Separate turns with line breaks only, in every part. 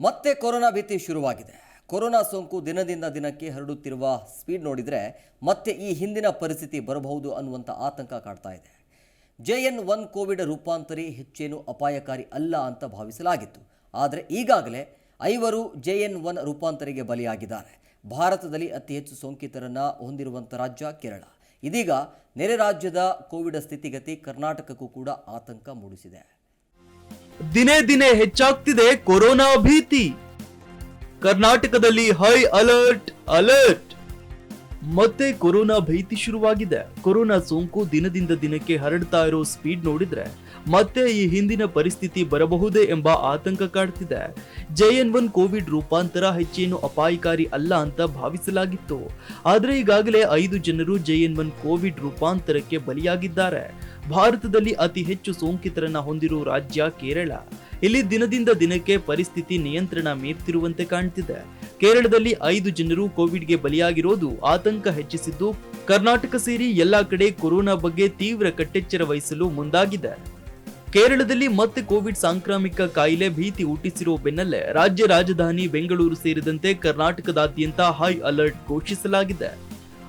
ಮತ್ತೆ ಕೊರೋನಾ ಭೀತಿ ಶುರುವಾಗಿದೆ. ಕೊರೋನಾ ಸೋಂಕು ದಿನದಿಂದ ದಿನಕ್ಕೆ ಹರಡುತ್ತಿರುವ ಸ್ಪೀಡ್ ನೋಡಿದರೆ ಮತ್ತೆ ಈ ಹಿಂದಿನ ಪರಿಸ್ಥಿತಿ ಬರಬಹುದು ಅನ್ನುವಂಥ ಆತಂಕ ಕಾಡ್ತಾ ಇದೆ. ಜೆ ಎನ್ ಒನ್ ಕೋವಿಡ್ ರೂಪಾಂತರಿ ಹೆಚ್ಚೇನು ಅಪಾಯಕಾರಿ ಅಲ್ಲ ಅಂತ ಭಾವಿಸಲಾಗಿತ್ತು. ಆದರೆ ಈಗಾಗಲೇ ಐವರು ಜೆ ಎನ್ ಒನ್ ರೂಪಾಂತರಿಗೆ ಬಲಿಯಾಗಿದ್ದಾರೆ. ಭಾರತದಲ್ಲಿ ಅತಿ ಹೆಚ್ಚು ಸೋಂಕಿತರನ್ನು ಹೊಂದಿರುವಂಥ ರಾಜ್ಯ ಕೇರಳ. ಇದೀಗ ನೆರೆ ರಾಜ್ಯದ ಕೋವಿಡ್ ಸ್ಥಿತಿಗತಿ ಕರ್ನಾಟಕಕ್ಕೂ ಕೂಡ ಆತಂಕ ಮೂಡಿಸಿದೆ.
ದಿನೇ ದಿನೇ ಹೆಚ್ಚಾಗ್ತಿದೆ ಕೊರೋನಾ ಭೀತಿ. ಕರ್ನಾಟಕದಲ್ಲಿ ಹೈ ಅಲರ್ಟ್ ಅಲರ್ಟ್. ಮತ್ತೆ ಕೊರೋನಾ ಭೀತಿ ಶುರುವಾಗಿದೆ. ಕೊರೋನಾ ಸೋಂಕು ದಿನದಿಂದ ದಿನಕ್ಕೆ ಹರಡ್ತಾ ಇರೋ ಸ್ಪೀಡ್ ನೋಡಿದ್ರೆ ಮತ್ತೆ ಈ ಹಿಂದಿನ ಪರಿಸ್ಥಿತಿ ಬರಬಹುದೇ ಎಂಬ ಆತಂಕ ಕಾಡ್ತಿದೆ. ಜೆಎನ್ ಒನ್ ಕೋವಿಡ್ ರೂಪಾಂತರ ಹೆಚ್ಚೇನು ಅಪಾಯಕಾರಿ ಅಲ್ಲ ಅಂತ ಭಾವಿಸಲಾಗಿತ್ತು. ಆದರೆ ಈಗಾಗಲೇ ಐದು ಜನರು ಜೆಎನ್ ಒನ್ ಕೋವಿಡ್ ರೂಪಾಂತರಕ್ಕೆ ಬಲಿಯಾಗಿದ್ದಾರೆ. ಭಾರತದಲ್ಲಿ ಅತಿ ಹೆಚ್ಚು ಸೋಂಕಿತರನ್ನ ಹೊಂದಿರುವ ರಾಜ್ಯ ಕೇರಳ. ಇಲ್ಲಿ ದಿನದಿಂದ ದಿನಕ್ಕೆ ಪರಿಸ್ಥಿತಿ ನಿಯಂತ್ರಣ ಮೀರ್ತಿರುವಂತೆ ಕಾಣ್ತಿದೆ. ಕೇರಳದಲ್ಲಿ ಐದು ಜನರು ಕೋವಿಡ್ಗೆ ಬಲಿಯಾಗಿರೋದು ಆತಂಕ ಹೆಚ್ಚಿಸಿದ್ದು, ಕರ್ನಾಟಕ ಸೇರಿ ಎಲ್ಲಾ ಕಡೆ ಕೊರೋನಾ ಬಗ್ಗೆ ತೀವ್ರ ಕಟ್ಟೆಚ್ಚರ ವಹಿಸಲು ಮುಂದಾಗಿದೆ. ಕೇರಳದಲ್ಲಿ ಮತ್ತೆ ಕೋವಿಡ್ ಸಾಂಕ್ರಾಮಿಕ ಕಾಯಿಲೆ ಭೀತಿ ಹುಟ್ಟಿಸಿರುವ ಬೆನ್ನಲ್ಲೇ ರಾಜ್ಯ ರಾಜಧಾನಿ ಬೆಂಗಳೂರು ಸೇರಿದಂತೆ ಕರ್ನಾಟಕದಾದ್ಯಂತ ಹೈ ಅಲರ್ಟ್ ಘೋಷಿಸಲಾಗಿದೆ.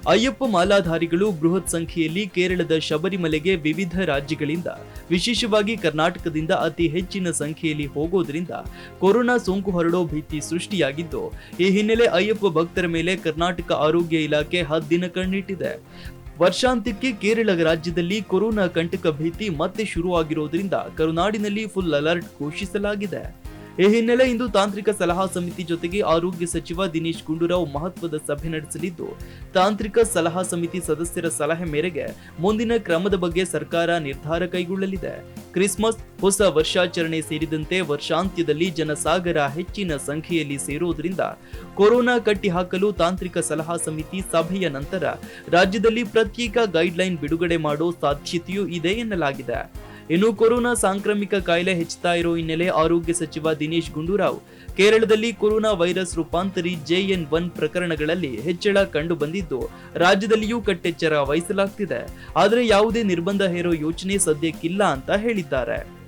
ಅಯ್ಯಪ್ಪ ಮಾಲಾಧಾರಿಗಳು ಬೃಹತ್ ಸಂಖ್ಯೆಯಲ್ಲಿ ಕೇರಳದ ಶಬರಿಮಲೆಗೆ ವಿವಿಧ ರಾಜ್ಯಗಳಿಂದ, ವಿಶೇಷವಾಗಿ ಕರ್ನಾಟಕದಿಂದ ಅತಿ ಹೆಚ್ಚಿನ ಸಂಖ್ಯೆಯಲ್ಲಿ ಹೋಗೋದ್ರಿಂದ ಕೊರೋನಾ ಸೋಂಕು ಹರಡೋ ಭೀತಿ ಸೃಷ್ಟಿಯಾಗಿದ್ದು, ಈ ಹಿನ್ನೆಲೆ ಅಯ್ಯಪ್ಪ ಭಕ್ತರ ಮೇಲೆ ಕರ್ನಾಟಕ ಆರೋಗ್ಯ ಇಲಾಖೆ ಹದ್ದಿನ ಕಣ್ಣಿಟ್ಟಿದೆ. ವರ್ಷಾಂತ್ಯಕ್ಕೆ ಕೇರಳ ರಾಜ್ಯದಲ್ಲಿ ಕೊರೋನಾ ಕಂಟಕ ಭೀತಿ ಮತ್ತೆ ಶುರುವಾಗಿರೋದ್ರಿಂದ ಕರುನಾಡಿನಲ್ಲಿ ಫುಲ್ ಅಲರ್ಟ್ ಘೋಷಿಸಲಾಗಿದೆ. ಈ ಹಿನ್ನೆಲೆ ಇಂದು ತಾಂತ್ರಿಕ ಸಲಹಾ ಸಮಿತಿ ಜೊತೆಗೆ ಆರೋಗ್ಯ ಸಚಿವ ದಿನೇಶ್ ಗುಂಡೂರಾವ್ ಮಹತ್ವದ ಸಭೆ ನಡೆಸಲಿದ್ದು, ತಾಂತ್ರಿಕ ಸಲಹಾ ಸಮಿತಿ ಸದಸ್ಯರ ಸಲಹೆ ಮೇರೆಗೆ ಮುಂದಿನ ಕ್ರಮದ ಬಗ್ಗೆ ಸರ್ಕಾರ ನಿರ್ಧಾರ ಕೈಗೊಳ್ಳಲಿದೆ. ಕ್ರಿಸ್ಮಸ್, ಹೊಸ ವರ್ಷಾಚರಣೆ ಸೇರಿದಂತೆ ವರ್ಷಾಂತ್ಯದಲ್ಲಿ ಜನಸಾಗರ ಹೆಚ್ಚಿನ ಸಂಖ್ಯೆಯಲ್ಲಿ ಸೇರುವುದರಿಂದ ಕೊರೋನಾ ಕಟ್ಟಿಹಾಕಲು ತಾಂತ್ರಿಕ ಸಲಹಾ ಸಮಿತಿ ಸಭೆಯ ನಂತರ ರಾಜ್ಯದಲ್ಲಿ ಪ್ರತ್ಯೇಕ ಗೈಡ್ಲೈನ್ ಬಿಡುಗಡೆ ಮಾಡೋ ಸಾಧ್ಯತೆಯೂ ಇದೆ ಎನ್ನಲಾಗಿದೆ. ಇನ್ನು ಕೊರೋನಾ ಸಾಂಕ್ರಾಮಿಕ ಕಾಯಿಲೆ ಹೆಚ್ಚುತ್ತಾ ಇರೋ ಹಿನ್ನೆಲೆ ಆರೋಗ್ಯ ಸಚಿವ ದಿನೇಶ್ ಗುಂಡೂರಾವ್. ಕೇರಳದಲ್ಲಿ ಕೊರೋನಾ ವೈರಸ್ ರೂಪಾಂತರಿ ಜೆಎನ್ ಒನ್ ಪ್ರಕರಣಗಳಲ್ಲಿ ಹೆಚ್ಚಳ ಕಂಡು ಬಂದಿದ್ದು, ರಾಜ್ಯದಲ್ಲಿಯೂ ಕಟ್ಟೆಚ್ಚರ ವಹಿಸಲಾಗ್ತಿದೆ. ಆದರೆ ಯಾವುದೇ ನಿರ್ಬಂಧ ಹೇರೋ ಯೋಚನೆ ಸದ್ಯಕ್ಕಿಲ್ಲ ಅಂತ ಹೇಳಿದ್ದಾರೆ.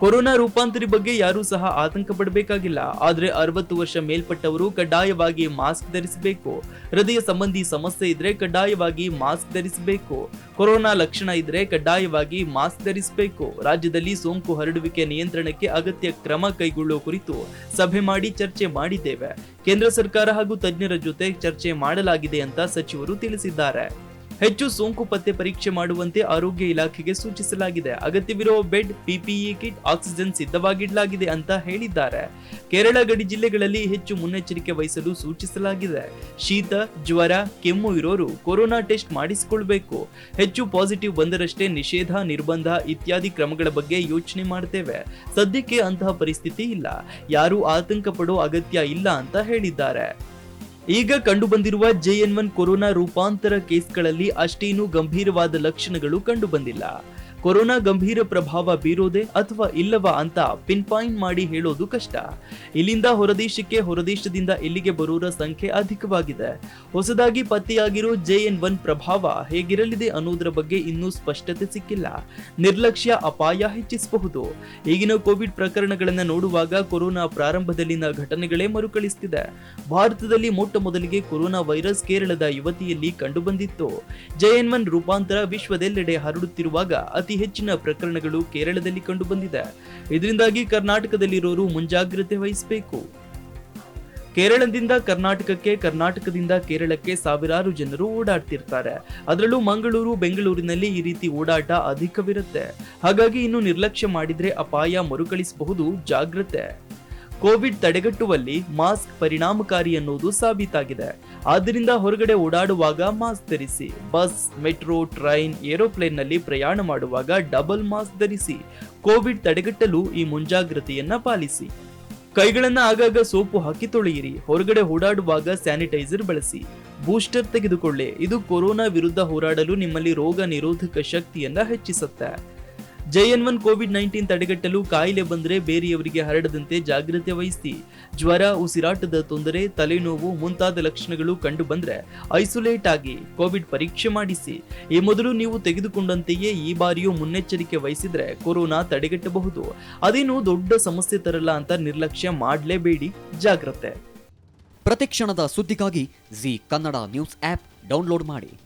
ಕೊರೋನಾ ರೂಪಾಂತರಿ ಬಗ್ಗೆ ಯಾರೂ ಸಹ ಆತಂಕ ಪಡಬೇಕಾಗಿಲ್ಲ ಆದರೆ ಅರವತ್ತು ವರ್ಷ ಮೇಲ್ಪಟ್ಟವರು ಕಡ್ಡಾಯವಾಗಿ ಮಾಸ್ಕ್ ಧರಿಸಬೇಕು. ಹೃದಯ ಸಂಬಂಧಿ ಸಮಸ್ಯೆ ಇದ್ರೆ ಕಡ್ಡಾಯವಾಗಿ ಮಾಸ್ಕ್ ಧರಿಸಬೇಕು. ಕೊರೋನಾ ಲಕ್ಷಣ ಇದ್ರೆ ಕಡ್ಡಾಯವಾಗಿ ಮಾಸ್ಕ್ ಧರಿಸಬೇಕು. ರಾಜ್ಯದಲ್ಲಿ ಸೋಂಕು ಹರಡುವಿಕೆ ನಿಯಂತ್ರಣಕ್ಕೆ ಅಗತ್ಯ ಕ್ರಮ ಕೈಗೊಳ್ಳುವ ಕುರಿತು ಸಭೆ ಮಾಡಿ ಚರ್ಚೆ ಮಾಡಿದ್ದೇವೆ. ಕೇಂದ್ರ ಸರ್ಕಾರ ಹಾಗೂ ತಜ್ಞರ ಜೊತೆ ಚರ್ಚೆ ಮಾಡಲಾಗಿದೆ ಅಂತ ಸಚಿವರು ತಿಳಿಸಿದ್ದಾರೆ. ಹೆಚ್ಚು ಸೋಂಕು ಪತ್ತೆ ಪರೀಕ್ಷೆ ಮಾಡುವಂತೆ ಆರೋಗ್ಯ ಇಲಾಖೆಗೆ ಸೂಚಿಸಲಾಗಿದೆ. ಅಗತ್ಯವಿರುವ ಬೆಡ್, ಪಿಪಿಇ ಕಿಟ್, ಆಕ್ಸಿಜನ್ ಸಿದ್ಧವಾಗಿಡಲಾಗಿದೆ ಅಂತ ಹೇಳಿದ್ದಾರೆ. ಕೇರಳ ಗಡಿ ಜಿಲ್ಲೆಗಳಲ್ಲಿ ಹೆಚ್ಚು ಮುನ್ನೆಚ್ಚರಿಕೆ ವಹಿಸಲು ಸೂಚಿಸಲಾಗಿದೆ. ಶೀತ, ಜ್ವರ, ಕೆಮ್ಮು ಇರೋರು ಕೊರೋನಾ ಟೆಸ್ಟ್ ಮಾಡಿಸಿಕೊಳ್ಬೇಕು. ಹೆಚ್ಚು ಪಾಸಿಟಿವ್ ಬಂದರಷ್ಟೇ ನಿಷೇಧ, ನಿರ್ಬಂಧ ಇತ್ಯಾದಿ ಕ್ರಮಗಳ ಬಗ್ಗೆ ಯೋಚನೆ ಮಾಡ್ತೇವೆ. ಸದ್ಯಕ್ಕೆ ಅಂತಹ ಪರಿಸ್ಥಿತಿ ಇಲ್ಲ. ಯಾರೂ ಆತಂಕ ಪಡೋ ಅಗತ್ಯ ಇಲ್ಲ ಅಂತ ಹೇಳಿದ್ದಾರೆ. ಈಗ ಕಂಡುಬಂದಿರುವ ಜೆಎನ್ ಒನ್ ಕೊರೋನಾ ರೂಪಾಂತರ ಕೇಸ್ಗಳಲ್ಲಿ ಅಷ್ಟೇನೂ ಗಂಭೀರವಾದ ಲಕ್ಷಣಗಳು ಕಂಡುಬಂದಿಲ್ಲ. ಕೊರೋನಾ ಗಂಭೀರ ಪ್ರಭಾವ ಬೀರೋದೆ ಅಥವಾ ಇಲ್ಲವಾ ಅಂತ ಪಿನ್ ಪಾಯಿಂಟ್ ಮಾಡಿ ಹೇಳೋದು ಕಷ್ಟ. ಇಲ್ಲಿಂದ ಹೊರದೇಶಕ್ಕೆ ಹೊರದೇಶದಿಂದ ಇಲ್ಲಿಗೆ ಬರೋರ ಸಂಖ್ಯೆ ಅಧಿಕವಾಗಿದೆ. ಹೊಸದಾಗಿ ಪತ್ತೆಯಾಗಿರೋ ಜೆಎನ್ ಒನ್ ಪ್ರಭಾವ ಹೇಗಿರಲಿದೆ ಅನ್ನೋದ್ರ ಬಗ್ಗೆ ಇನ್ನೂ ಸ್ಪಷ್ಟತೆ ಸಿಕ್ಕಿಲ್ಲ. ನಿರ್ಲಕ್ಷ್ಯ, ಅಪಾಯ ಹೆಚ್ಚಿಸಬಹುದು. ಈಗಿನ ಕೋವಿಡ್ ಪ್ರಕರಣಗಳನ್ನು ನೋಡುವಾಗ ಕೊರೋನಾ ಪ್ರಾರಂಭದಲ್ಲಿನ ಘಟನೆಗಳೇ ಮರುಕಳಿಸುತ್ತಿದೆ ಭಾರತದಲ್ಲಿ ಮೊಟ್ಟ ಮೊದಲಿಗೆ ಕೊರೋನಾ ವೈರಸ್ ಕೇರಳದ ಯುವತಿಯಲ್ಲಿ ಕಂಡುಬಂದಿತ್ತು. ಜೆಎನ್ ಒನ್ ರೂಪಾಂತರ ವಿಶ್ವದೆಲ್ಲೆಡೆ ಹರಡುತ್ತಿರುವಾಗ ಅತಿ ಹೆಚ್ಚಿನ ಪ್ರಕರಣಗಳು ಕೇರಳದಲ್ಲಿ ಕಂಡುಬಂದಿದೆ. ಇದರಿಂದಾಗಿ ಕರ್ನಾಟಕದಲ್ಲಿರೋರು ಮುಂಜಾಗ್ರತೆ ವಹಿಸಬೇಕು. ಕೇರಳದಿಂದ ಕರ್ನಾಟಕಕ್ಕೆ, ಕರ್ನಾಟಕದಿಂದ ಕೇರಳಕ್ಕೆ ಸಾವಿರಾರು ಜನರು ಓಡಾಡ್ತಿರ್ತಾರೆ. ಅದರಲ್ಲೂ ಮಂಗಳೂರು, ಬೆಂಗಳೂರಿನಲ್ಲಿ ಈ ರೀತಿ ಓಡಾಟ ಅಧಿಕವಿರುತ್ತೆ. ಹಾಗಾಗಿ ಇನ್ನು ನಿರ್ಲಕ್ಷ್ಯ ಮಾಡಿದರೆ ಅಪಾಯ ಮರುಕಳಿಸಬಹುದು, ಜಾಗ್ರತೆ. ಕೋವಿಡ್ ತಡೆಗಟ್ಟುವಲ್ಲಿ ಮಾಸ್ಕ್ ಪರಿಣಾಮಕಾರಿ ಅನ್ನೋದು ಸಾಬೀತಾಗಿದೆ. ಆದ್ದರಿಂದ ಹೊರಗಡೆ ಓಡಾಡುವಾಗ ಮಾಸ್ಕ್ ಧರಿಸಿ, ಬಸ್, ಮೆಟ್ರೋ, ಟ್ರೈನ್ ಏರೋಪ್ಲೇನ್ನಲ್ಲಿ ಪ್ರಯಾಣ ಮಾಡುವಾಗ ಡಬಲ್ ಮಾಸ್ಕ್ ಧರಿಸಿ, ಕೋವಿಡ್ ತಡೆಗಟ್ಟಲು ಈ ಮುಂಜಾಗ್ರತೆಯನ್ನ ಪಾಲಿಸಿ. ಕೈಗಳನ್ನು ಆಗಾಗ ಸೋಪು ಹಾಕಿ ತೊಳೆಯಿರಿ, ಹೊರಗಡೆ ಓಡಾಡುವಾಗ ಸ್ಯಾನಿಟೈಸರ್ ಬಳಸಿ. ಬೂಸ್ಟರ್ ತೆಗೆದುಕೊಳ್ಳಿ, ಇದು ಕೊರೋನಾ ವಿರುದ್ಧ ಹೋರಾಡಲು ನಿಮ್ಮಲ್ಲಿ ರೋಗ ನಿರೋಧಕ ಶಕ್ತಿಯನ್ನ ಹೆಚ್ಚಿಸುತ್ತೆ. ಜೆಎನ್ ಒನ್ ಕೋವಿಡ್ ನೈನ್ಟೀನ್ ತಡೆಗಟ್ಟಲು ಕಾಯಿಲೆ ಬಂದರೆ ಬೇರೆಯವರಿಗೆ ಹರಡದಂತೆ ಜಾಗ್ರತೆ ವಹಿಸಿ. ಜ್ವರ, ಉಸಿರಾಟದ ತೊಂದರೆ, ತಲೆನೋವು ಮುಂತಾದ ಲಕ್ಷಣಗಳು ಕಂಡು ಬಂದರೆ ಐಸೋಲೇಟ್ ಆಗಿ ಕೋವಿಡ್ ಪರೀಕ್ಷೆ ಮಾಡಿಸಿ. ಈ ಮೊದಲು ನೀವು ತೆಗೆದುಕೊಂಡಂತೆಯೇ ಈ ಬಾರಿಯೂ ಮುನ್ನೆಚ್ಚರಿಕೆ ವಹಿಸಿದರೆ ಕೊರೋನಾ ತಡೆಗಟ್ಟಬಹುದು. ಅದೇನು ದೊಡ್ಡ ಸಮಸ್ಯೆ ತರಲ್ಲ ಅಂತ ನಿರ್ಲಕ್ಷ್ಯ ಮಾಡಲೇಬೇಡಿ. ಜಾಗ್ರತೆ.
ಪ್ರತಿಕ್ಷಣದ ಸುದ್ದಿಗಾಗಿ Zee Kannada news app download ಮಾಡಿ.